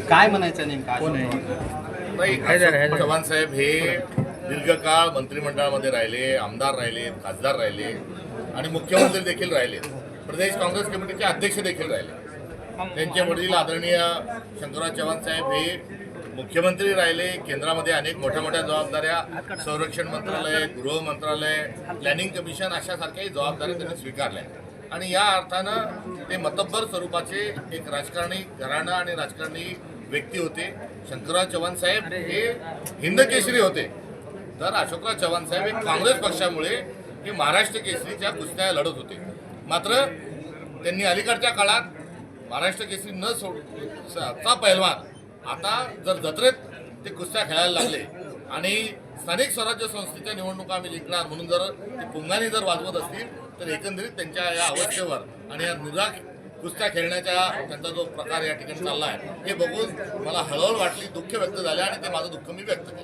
काय म्हणायचं नेमकं. चव्हाण साहेब हे दीर्घकाळ मंत्रिमंडळामध्ये राहिले आमदार राहिले खासदार राहिले आणि मुख्यमंत्री देखील राहिले. प्रदेश काँग्रेस कमिटीचे अध्यक्ष देखील राहिले. त्यांचे वडील आदरणीय शंकरराव चव्हाण साहेब हे मुख्यमंत्री राहिले. केंद्रामध्ये अनेक मोठ्या मोठ्या जबाबदाऱ्या संरक्षण मंत्रालय गृह मंत्रालय प्लॅनिंग कमिशन अशा सारख्याही जबाबदाऱ्या त्यांनी स्वीकारल्या. आणि या अर्थानं ते मतब्बर स्वरूपाचे एक राजकारणी घराणं आणि राजकारणी व्यक्ती होते. शंकरराव चव्हाण साहेब हे हिंद केसरी होते. तर अशोकराव चव्हाण साहेब हे काँग्रेस पक्षामुळे हे महाराष्ट्र केसरीच्या कुस्त्या लढत होते. मात्र त्यांनी अलीकडच्या काळात महाराष्ट्र केसरी न सोड चा पहिलवान आता जर जत्रेत ते कुस्त्या खेळायला लागले आणि स्थानिक स्वराज्य संस्थेच्या निवडणुका आम्ही जिंकणार म्हणून जर ते पुंगाने जर वाजवत असतील तर एकंदरीत त्यांच्या या अवस्थेवर आणि या निराग कुस्त्या खेळण्याच्या त्यांचा जो प्रकार या ठिकाणी चालला आहे हे बघून मला हळहळ वाटली दुःख व्यक्त झाले आणि ते माझं दुःख मी व्यक्त केलं.